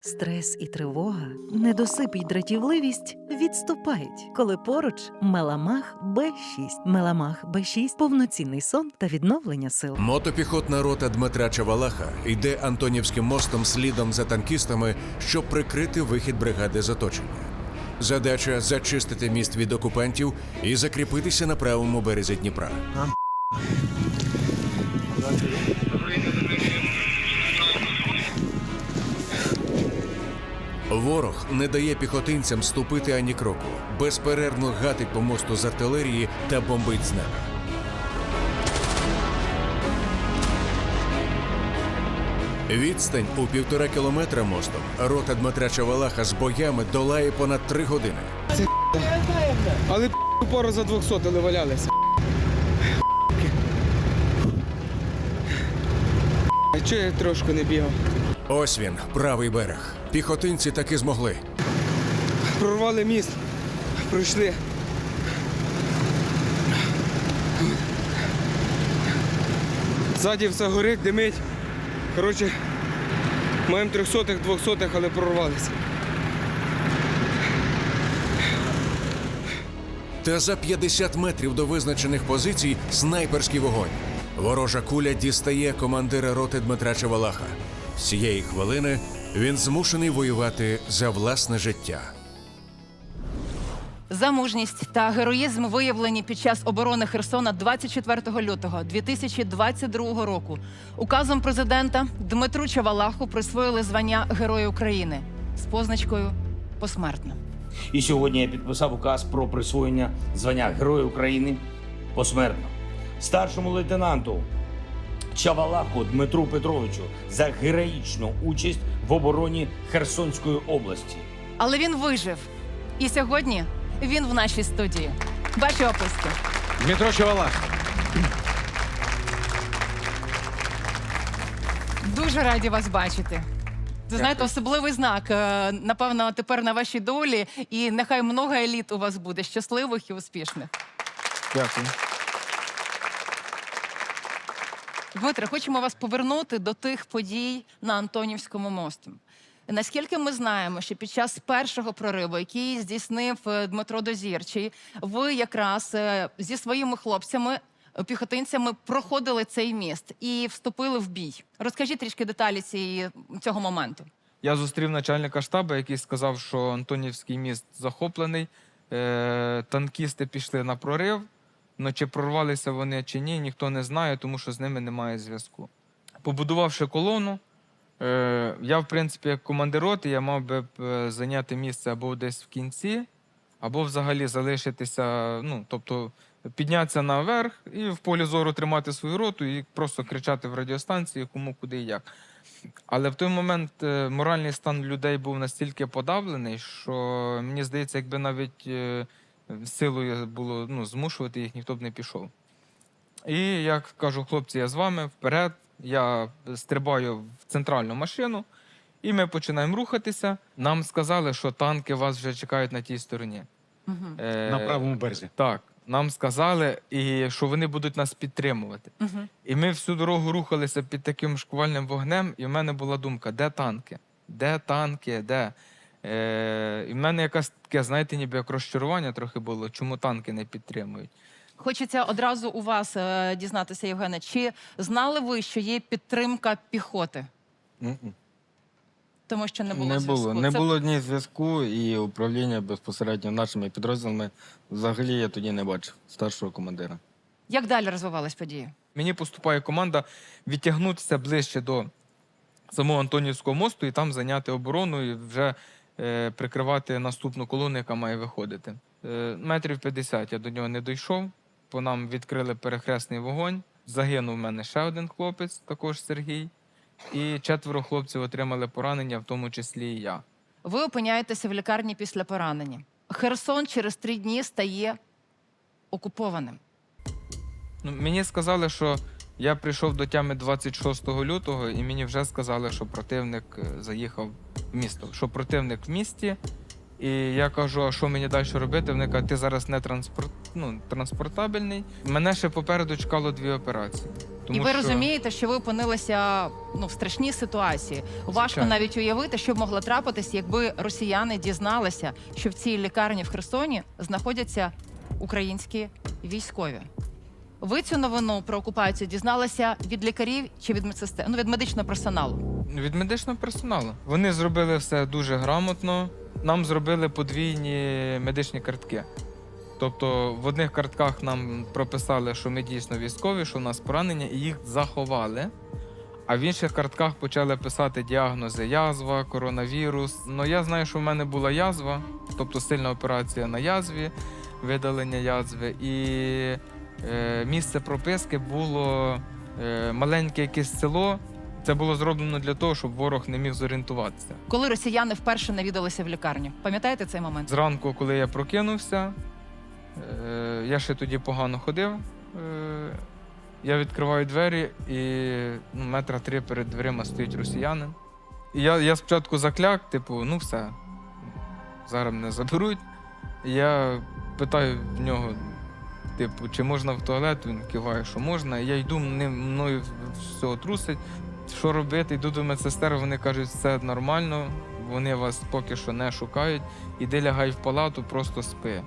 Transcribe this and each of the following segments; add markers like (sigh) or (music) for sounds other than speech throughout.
Стрес і тривога, недосип і дратівливість відступають, коли поруч Меламах Б6. Меламах Б6 – повноцінний сон та відновлення сил. Мотопіхотна рота Дмитра Чавалаха йде Антонівським мостом слідом за танкістами, щоб прикрити вихід бригади з оточення. Задача зачистити міст від окупантів і закріпитися на правому березі Дніпра. Ворог не дає піхотинцям ступити ані кроку, безперервно гатить по мосту з артилерії та бомбить з неба. Відстань у півтора кілометра мостом рота Дмитра Чавалаха з боями долає понад три години. Але пору за 200 але валялися. А чого я трошки не бігав? Ось він, правий берег. Піхотинці таки змогли. Прорвали міст, пройшли. Ззаді все горить, димить. Коротше, маємо трьохсотих, двохсотих, але прорвалися. Та за 50 метрів до визначених позицій снайперський вогонь. Ворожа куля дістає командира роти Дмитра Чавалаха. З цієї хвилини він змушений воювати за власне життя. За мужність та героїзм виявлені під час оборони Херсона 24 лютого 2022 року. Указом президента Дмитру Чавалаху присвоїли звання Героя України з позначкою посмертно. І сьогодні я підписав указ про присвоєння звання Героя України посмертно старшому лейтенанту Чавалаху Дмитру Петровичу за героїчну участь в обороні Херсонської області. Але він вижив. І сьогодні він в нашій студії. Ваші описки. Дмитро Чавалах. Дуже раді вас бачити. Ви знаєте, особливий знак, е, напевно, тепер на вашій долі, і нехай много еліт у вас буде щасливих і успішних. Дякую. Дмитре, хочемо вас повернути до тих подій на Антонівському мості. Наскільки ми знаємо, що під час першого прориву, який здійснив е, Дмитро Дозірчий, ви якраз е, зі своїми хлопцями, е, піхотинцями, проходили цей міст і вступили в бій. Розкажіть трішки деталі цієї цього моменту. Я зустрів начальника штабу, який сказав, що Антонівський міст захоплений. Танкісти пішли на прорив. Ну, чи прорвалися вони чи ні, ніхто не знає, тому що з ними немає зв'язку. Побудувавши колону, е, я, в принципі, як командир роти, я мав би е, зайняти місце або десь в кінці, або взагалі залишитися, ну, тобто піднятися наверх і в полі зору тримати свою роту і просто кричати в радіостанції, кому, куди і як. Але в той момент е, моральний стан людей був настільки подавлений, що мені здається, якби навіть силою було ну, змушувати їх, ніхто б не пішов. І я кажу, хлопці, я з вами вперед. Я стрибаю в центральну машину, і ми починаємо рухатися. Нам сказали, що танки вас вже чекають на тій стороні. Е, На правому березі. Так, нам сказали, і що вони будуть нас підтримувати. І ми всю дорогу рухалися під таким шквальним вогнем, і в мене була думка: де танки? Де танки? Де? Е, і в мене якась таке, знаєте, ніби як розчарування трохи було, чому танки не підтримують. Хочеться одразу у вас е, дізнатися, Євгене, чи знали ви, що є підтримка піхоти? Мгм. Тому що не було Не зв'язку. було. Не Це було ні зв'язку, і управління безпосередньо нашими підрозділами взагалі я тоді не бачив старшого командира. Як далі розвивались події? Мені поступає команда відтягнутися ближче до самого Антонівського мосту і там зайняти оборону і вже прикривати наступну колону, яка має виходити. Е, метрів 50 я до нього не дійшов. По нам відкрили перехресний вогонь. Загинув в мене ще один хлопець, також Сергій. І четверо хлопців отримали поранення, в тому числі і я. Ви опиняєтеся в лікарні після поранення. Херсон через три дні стає окупованим. Ну, мені сказали, що я прийшов до тями 26 лютого, і мені вже сказали, що противник е, заїхав в місто. Що противник в місті, І я кажу, а що мені далі робити? Вони кажуть, ти зараз не транспорт, ну, транспортабельний. Мене ще попереду чекало дві операції. Тому і ви що- розумієте, що ви опинилися ну, в страшній ситуації. Важко Звичайно. навіть уявити, що б могло трапитись, якби росіяни дізналися, що в цій лікарні в Херсоні знаходяться українські військові. Ви цю новину про окупацію дізналися від лікарів чи від медсестер? Ну, від медичного персоналу. Від медичного персоналу. Вони зробили все дуже грамотно. Нам зробили подвійні медичні картки. Тобто в одних картках нам прописали, що ми дійсно військові, що у нас поранення, і їх заховали. А в інших картках почали писати діагнози язва, коронавірус. Ну я знаю, що в мене була язва, тобто сильна операція на язві, видалення язви. І місце прописки було е, маленьке якесь село. Це було зроблено для того, щоб ворог не міг зорієнтуватися. Коли росіяни вперше навідалися в лікарню, пам'ятаєте цей момент? Зранку, коли я прокинувся, е, я ще тоді погано ходив. Е, я відкриваю двері і ну, метра три перед дверима стоїть росіянин. І я, я спочатку закляк, типу, ну все, зараз мене заберуть. І я питаю в нього, типу, чи можна в туалет? Він киває, що можна. Я йду, мене- мною все трусить. Що робити? Йду до медсестер, вони кажуть, все нормально, вони вас поки що не шукають. Іди лягай в палату, просто спи.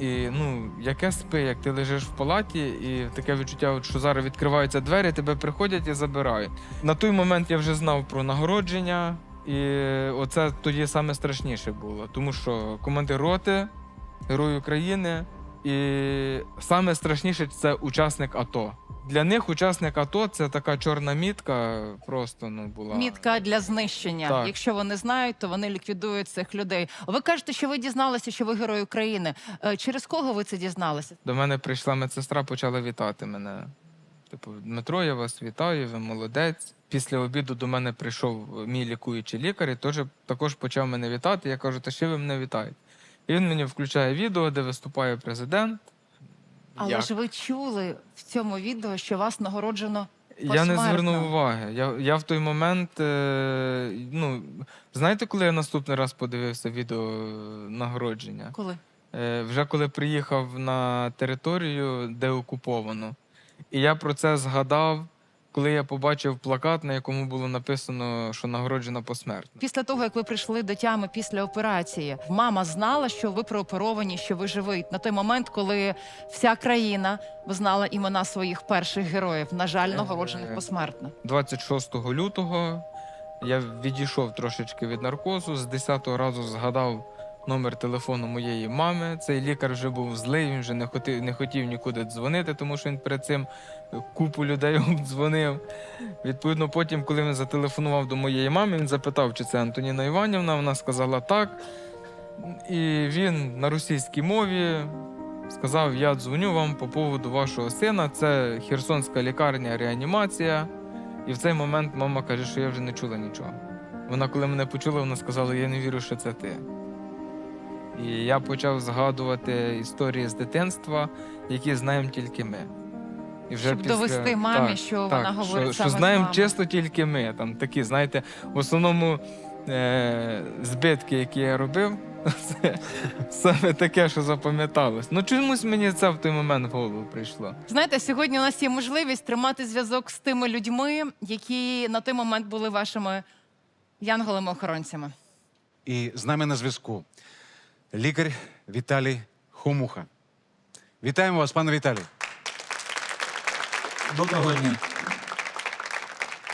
І ну, яке спи, як ти лежиш в палаті, і таке відчуття, що зараз відкриваються двері, тебе приходять і забирають. На той момент я вже знав про нагородження, і оце тоді саме страшніше було, тому що командир роти, Герой України, і саме страшніше це учасник АТО. Для них учасник АТО це така чорна мітка, просто ну була. Мітка для знищення. Так. Якщо вони знають, то вони ліквідують цих людей. Ви кажете, що ви дізналися, що ви герой України. Е, Через кого ви це дізналися? До мене прийшла медсестра, почала вітати мене. Типу, Дмитро, я вас вітаю, ви молодець. Після обіду до мене прийшов мій лікуючий лікар і теж, також почав мене вітати. Я кажу, та ще ви мене вітаєте. І він мені включає відео, де виступає президент. Але Як? ж ви чули в цьому відео, що вас нагороджено Я не звернув уваги. Я, я в той момент, е, ну, знаєте, коли я наступний раз подивився відео нагородження? коли? Е, вже коли приїхав на територію, де окуповано. І я про це згадав, коли я побачив плакат, на якому було написано, що нагороджена посмертно. Після того, як ви прийшли до тями після операції, мама знала, що ви прооперовані, що ви живий. На той момент, коли вся країна знала імена своїх перших героїв, на жаль, нагороджених Е, посмертно. 26 лютого я відійшов трошечки від наркозу, з 10-го разу згадав номер телефону моєї мами. Цей лікар вже був злий, він вже не хотів, не хотів нікуди дзвонити, тому що він перед цим купу людей (laughs) обдзвонив. Відповідно, потім, коли він зателефонував до моєї мами, він запитав, чи це Антоніна Іванівна. Вона сказала так. І він на російській мові сказав: Я дзвоню вам по поводу вашого сина. Це Херсонська лікарня, реанімація. І в цей момент мама каже, що я вже не чула нічого. Вона, коли мене почула, вона сказала: Я не вірю, що це ти. І я почав згадувати історії з дитинства, які знаємо тільки ми. І Щоб довести мамі, що вона говорить що, саме що знаємо вами. чисто тільки ми. Там такі, знаєте, в основному е- збитки, які я робив, (laughs) це саме таке, що запам'яталось. Ну чомусь мені це в той момент в голову прийшло. Знаєте, сьогодні у нас є можливість тримати зв'язок з тими людьми, які на той момент були вашими янголами-охоронцями. І з нами на зв'язку лікар Віталій Хомуха. Вітаємо вас, пане Віталій. Доброго дня.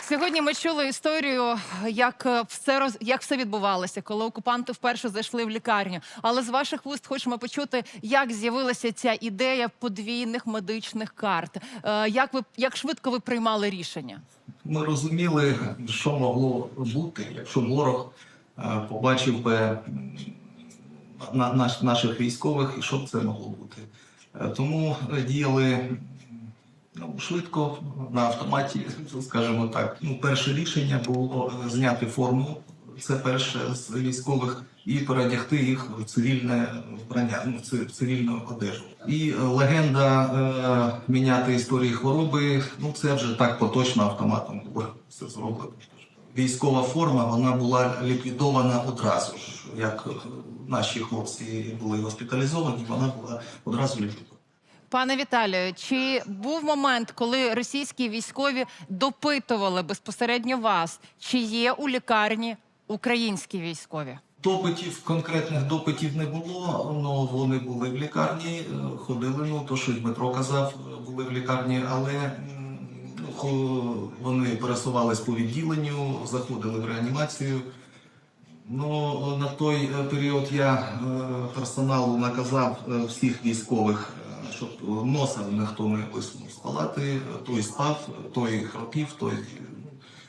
Сьогодні ми чули історію, як е, все роз... як все відбувалося, коли окупанти вперше зайшли в лікарню. Але з ваших вуст хочемо почути, як з'явилася ця ідея подвійних медичних карт. Е, Як ви як швидко ви приймали рішення? Ми розуміли, що могло бути, якщо ворог е, побачив би на, наш, наших військових і що б це могло бути. Е, Тому е, діяли ну, швидко на автоматі, (laughs) скажімо так. Ну, перше рішення було зняти форму. Це перше з військових і передягти їх в цивільне вбрання, ну, цивільну одежу. І е, легенда е, міняти історії хвороби. Ну це вже так поточно автоматом було все зроблено. Військова форма вона була ліквідована одразу ж. як наші хлопці були госпіталізовані, вона була одразу лікувана. Пане Віталію, чи був момент, коли російські військові допитували безпосередньо вас, чи є у лікарні українські військові? Допитів, конкретних допитів не було, але вони були в лікарні, е, ходили, ну то, що Дмитро казав, були в лікарні, але ну, вони пересувались по відділенню, заходили в реанімацію. Ну, на той е, період я е, персоналу наказав е, всіх військових, щоб носа ніхто не висунув з палати, той спав, той хропів, той,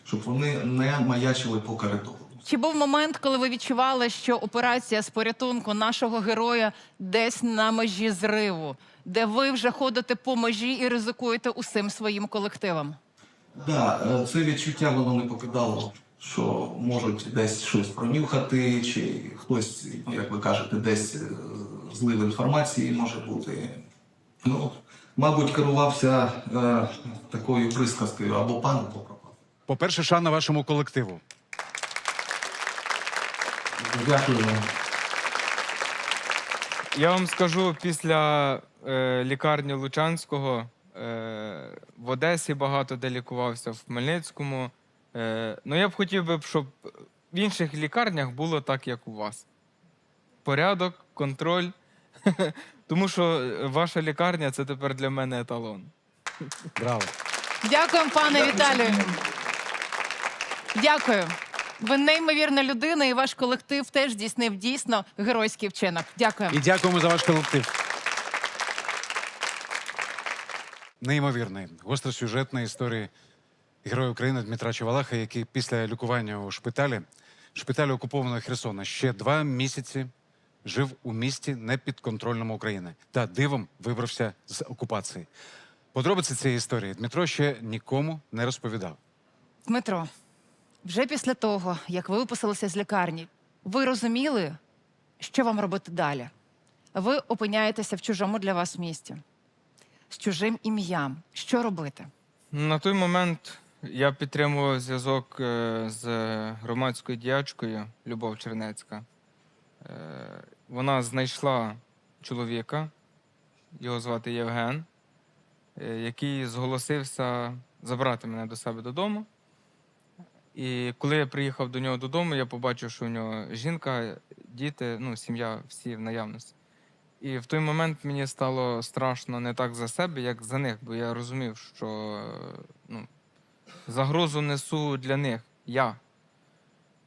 щоб вони не маячили по коридору. Чи був момент, коли ви відчували, що операція з порятунку нашого героя десь на межі зриву, де ви вже ходите по межі і ризикуєте усім своїм колективом? Да, е, це відчуття воно не покидало, що можуть десь щось пронюхати, чи хтось, як ви кажете, десь е, злив інформації може бути. Ну, мабуть, керувався е, такою присказкою або пан, або пропав. По-перше, шана вашому колективу. Дякую вам. Я вам скажу, після е, лікарні Лучанського е, в Одесі багато де лікувався, в Хмельницькому. Е, ну, я б хотів би, щоб в інших лікарнях було так, як у вас. Порядок, контроль. (laughs) Тому що е, ваша лікарня це тепер для мене еталон. Браво. Дякуємо, пане Віталію. Дякую. Ви неймовірна людина, і ваш колектив теж здійснив дійсно геройський вчинок. Дякую. І дякуємо за ваш колектив. Неймовірний, гостросюжетної історії Героя України Дмитра Чавалаха, який після лікування у шпиталі, шпиталі окупованого Херсона, ще два місяці жив у місті непідконтрольному України та дивом вибрався з окупації. Подробиці цієї історії Дмитро ще нікому не розповідав. Дмитро, вже після того, як ви виписалися з лікарні, ви розуміли, що вам робити далі. Ви опиняєтеся в чужому для вас місті з чужим ім'ям. Що робити? На той момент я підтримував зв'язок е, з громадською діячкою Любов Чернецька. Е, Вона знайшла чоловіка, його звати Євген, е, який зголосився забрати мене до себе додому. І коли я приїхав до нього додому, я побачив, що у нього жінка, діти, ну, сім'я всі в наявності. І в той момент мені стало страшно не так за себе, як за них, бо я розумів, що ну, загрозу несу для них я.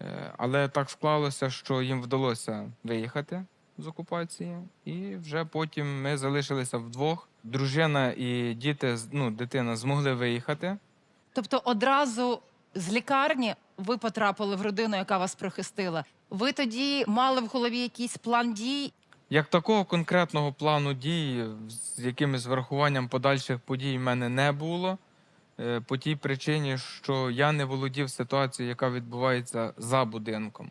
Е, Але так склалося, що їм вдалося виїхати з окупації, і вже потім ми залишилися вдвох. Дружина і діти, ну, дитина змогли виїхати. Тобто, одразу з лікарні ви потрапили в родину, яка вас прихистила. Ви тоді мали в голові якийсь план дій, Як такого конкретного плану дій з якимось врахуванням подальших подій в мене не було. е, По тій причині, що я не володів ситуацією, яка відбувається за будинком.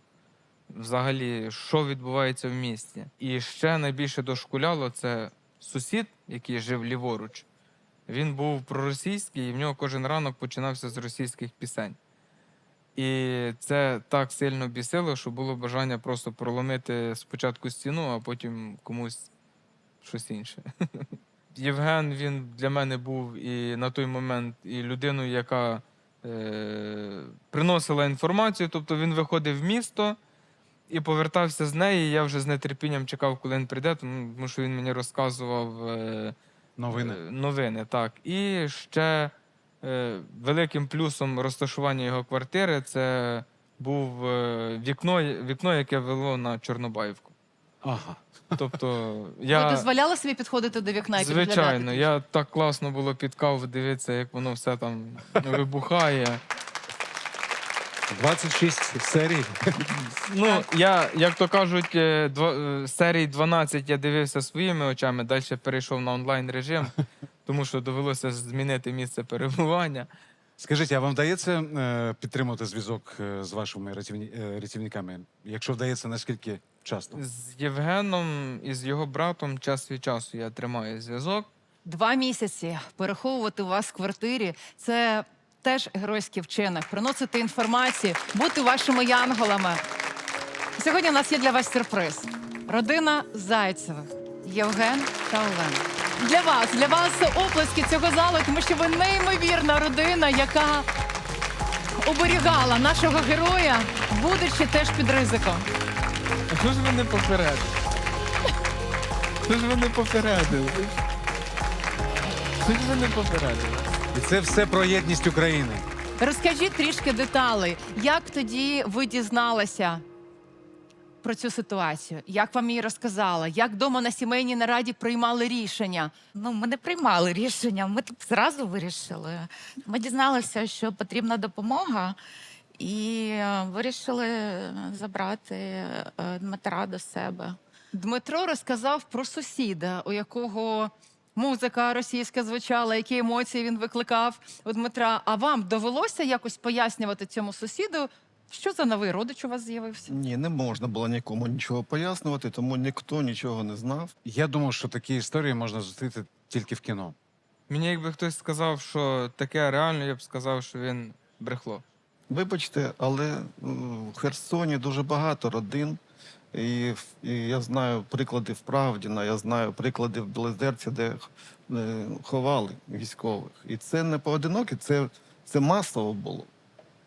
Взагалі, що відбувається в місті. І ще найбільше дошкуляло це сусід, який жив ліворуч. Він був проросійський, і в нього кожен ранок починався з російських пісень. І це так сильно бісило, що було бажання просто проломити спочатку стіну, а потім комусь щось інше. (laughs) Євген він для мене був і на той момент і людиною, яка е, приносила інформацію. Тобто він виходив в місто і повертався з неї. Я вже з нетерпінням чекав, коли він прийде, тому що він мені розказував. Е, Новини. Е, Новини, так. І ще е, великим плюсом розташування його квартири це був е, вікно, вікно, яке вело на Чорнобаївку. Ага. Тобто ви дозволяли собі підходити до вікна і підглядати? Звичайно, я так класно було під каву дивитися, як воно все там вибухає. 26 серій. Ну, я, як то кажуть, е, два, е, серій 12 я дивився своїми очами, далі перейшов на онлайн режим, (laughs) тому що довелося змінити місце перебування. Скажіть, а вам вдається е, підтримувати зв'язок е, з вашими рятівні, е, рятівниками? Якщо вдається, наскільки часто? З Євгеном і з його братом час від часу я тримаю зв'язок. Два місяці переховувати вас в квартирі це теж геройський вчинок. Приносити інформацію, бути вашими янголами. Сьогодні у нас є для вас сюрприз. Родина Зайцевих, Євген та Олена. Для вас, для вас оплески цього залу, тому що ви неймовірна родина, яка оберігала нашого героя, будучи теж під ризиком. А що ж ви не попередили? Що ж ви не попередили? Що ж ви не попередили? І це все про єдність України. Розкажіть трішки деталей, як тоді ви дізналися про цю ситуацію? Як вам її розказала? Як вдома на сімейній нараді приймали рішення? Ну, ми не приймали рішення. Ми так зразу вирішили. Ми дізналися, що потрібна допомога, і вирішили забрати е, Дмитра до себе. Дмитро розказав про сусіда, у якого музика російська звучала, які емоції він викликав у Дмитра. А вам довелося якось пояснювати цьому сусіду, що за новий родич у вас з'явився? Ні, не можна було нікому нічого пояснювати, тому ніхто нічого не знав. Я думав, що такі історії можна зустріти тільки в кіно. Мені якби хтось сказав, що таке реально, я б сказав, що він брехло. Вибачте, але в Херсоні дуже багато родин. І, і я знаю приклади в Правдіна, я знаю приклади в Білозерці, де е, ховали військових. І це не поодинокі, це, це масово було.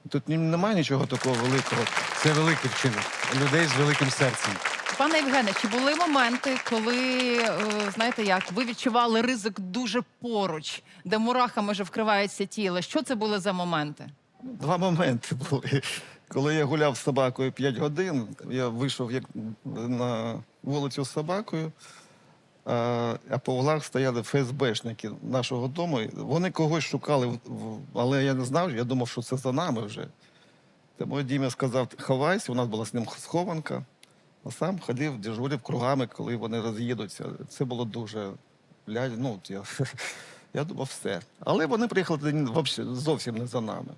Тут ні- немає нічого такого великого. Це великий вчинок людей з великим серцем. Пане Євгене, чи були моменти, коли е, знаєте як, ви відчували ризик дуже поруч, де мурахами вже вкривається тіло? Що це були за моменти? Два моменти були. Коли я гуляв з собакою 5 годин, я вийшов як на вулицю з собакою, а по углах стояли ФСБшники нашого дому. Вони когось шукали, але я не знав, я думав, що це за нами вже. Тому Дім'я сказав, ховайся, у нас була з ним схованка. А сам ходив, дежурив кругами, коли вони роз'їдуться. Це було дуже ну, я, (laughs) я думав, все. Але вони приїхали вообще зовсім не за нами.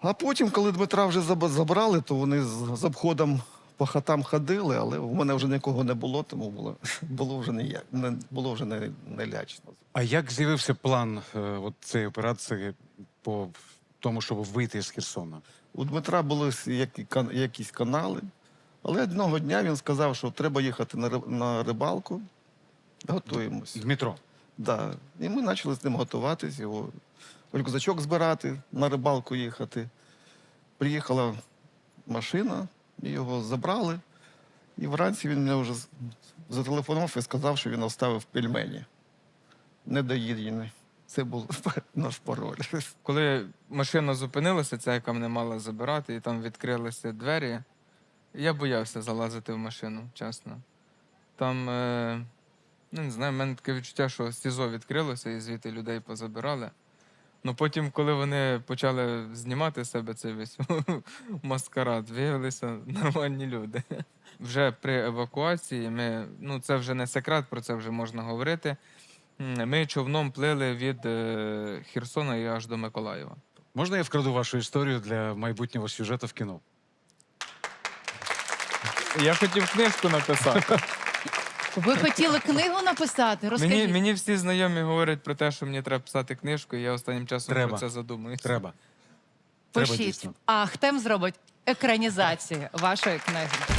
А потім, коли Дмитра вже заб- забрали, то вони з, обходом по хатам ходили, але в мене вже нікого не було, тому було, (laughs) було вже не, не, було вже не, не лячно. А як з'явився план е, от цієї операції по тому, щоб вийти з Херсона? У Дмитра були якісь канали, але одного дня він сказав, що треба їхати на, на рибалку. Готуємось. Дмитро. Да. І ми почали з ним готуватись, його рюкзачок збирати, на рибалку їхати. Приїхала машина, його забрали. І вранці він мене вже зателефонував і сказав, що він оставив пельмені. Недоїдені. Це був (laughs) наш пароль. Коли машина зупинилася, ця, яка мене мала забирати, і там відкрилися двері, я боявся залазити в машину, чесно. Там, е, ну не знаю, в мене таке відчуття, що СІЗО відкрилося і звідти людей позабирали. Ну потім, коли вони почали знімати з себе цей весь (laughs) маскарад, виявилися нормальні люди. Вже при евакуації ми, ну це вже не секрет, про це вже можна говорити. Ми човном плили від е, Херсона і аж до Миколаєва. Можна я вкраду вашу історію для майбутнього сюжету в кіно? Я хотів книжку написати. Ви хотіли книгу написати? Розкажіть. мені, мені всі знайомі говорять про те, що мені треба писати книжку, і я останнім часом Треба. про це задумуюся. Треба. Треба Пишіть. дійсно. А хтем зробить екранізацію вашої книги.